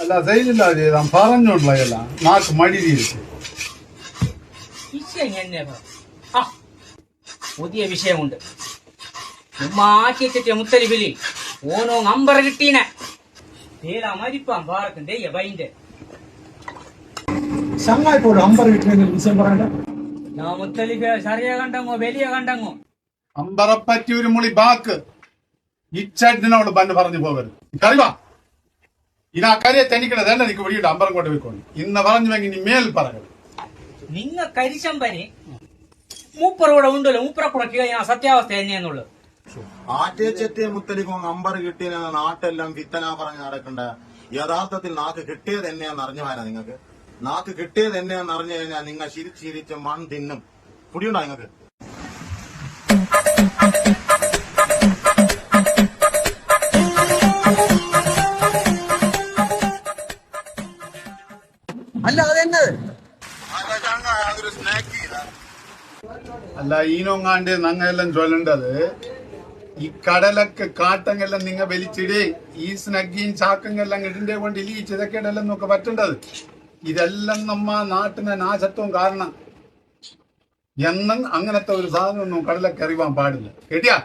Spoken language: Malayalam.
അല്ല സൈനില്ല ചെയ്താൽ പറഞ്ഞോണ്ടല്ല നാക്ക് മടി തിരിച്ച് വിഷയം എന്നെ പറ ആ പുതിയ വിഷയമുണ്ട് ഉമ്മാക്കിയ മുത്തലിബിലി ഓനോ നമ്പർ കിട്ടീന തേല മരിപ്പാൻ പാറത്തിന്റെ ബൈന്റെ ചങ്ങായി പോലും അമ്പർ കിട്ടുന്ന വിഷയം പറയണ്ട ഞാൻ മുത്തലിബ് ചെറിയ കണ്ടങ്ങോ വലിയ കണ്ടങ്ങോ അമ്പറപ്പറ്റി ഒരു മുളി ബാക്ക് ഇച്ചടിനോട് ബന്ന് പറഞ്ഞു പോകരുത് കറിവാ ഇനാ കറിയെ തെന്നിക്കണത് തന്നെ നിനക്ക് വിടിയിട്ട് അമ്പലം കൊണ്ട് പോയിക്കോളി ഇന്ന് പറഞ്ഞു ഇനി നീ മേൽ പറയരുത്. നിങ്ങ കരിശമ്പനി മൂപ്പറൂടെ ഉണ്ടല്ലോ മൂപ്പറെ കൂടെ കഴിഞ്ഞാൽ സത്യാവസ്ഥ തന്നെയെന്നുള്ളു ആറ്റേച്ചെത്തിയ മുത്തലിക്കോ അമ്പർ കിട്ടിയെന്ന നാട്ടെല്ലാം വിത്തന പറഞ്ഞ് നടക്കണ്ട. യഥാർത്ഥത്തിൽ നാക്ക് കിട്ടിയത് എന്നെയാന്ന് അറിഞ്ഞു പോരാ നിങ്ങൾക്ക്? നാക്ക് കിട്ടിയത് എന്നെയാന്ന് അറിഞ്ഞു കഴിഞ്ഞാൽ നിങ്ങൾ ചിരിച്ചിരിച്ച് മൺ തിന്നും. കുടിയുണ്ടോ നിങ്ങൾക്ക്? അല്ല അതെന്നത് അല്ല ഈനൊങ്ങാണ്ട് നങ്ങെല്ലാം ചൊല്ലണ്ടത്? ഈ കടലൊക്കെ കാട്ടങ്ങെല്ലാം നിങ്ങ വലിച്ചിടേ ഈ സ്നഗ്ഗിയും ചാക്കങ്ങെല്ലാം ഇടിന്റെ കൊണ്ട് ഈ ചിതക്കേടെല്ലാം നോക്കെ പറ്റണ്ടത്? ഇതെല്ലാം നമ്മ നാട്ടിനെ നാശത്വം കാരണം. എന്നും അങ്ങനത്തെ ഒരു സാധനമൊന്നും കടലൊക്കെ അറിയാൻ പാടില്ല. കേട്ടിയാ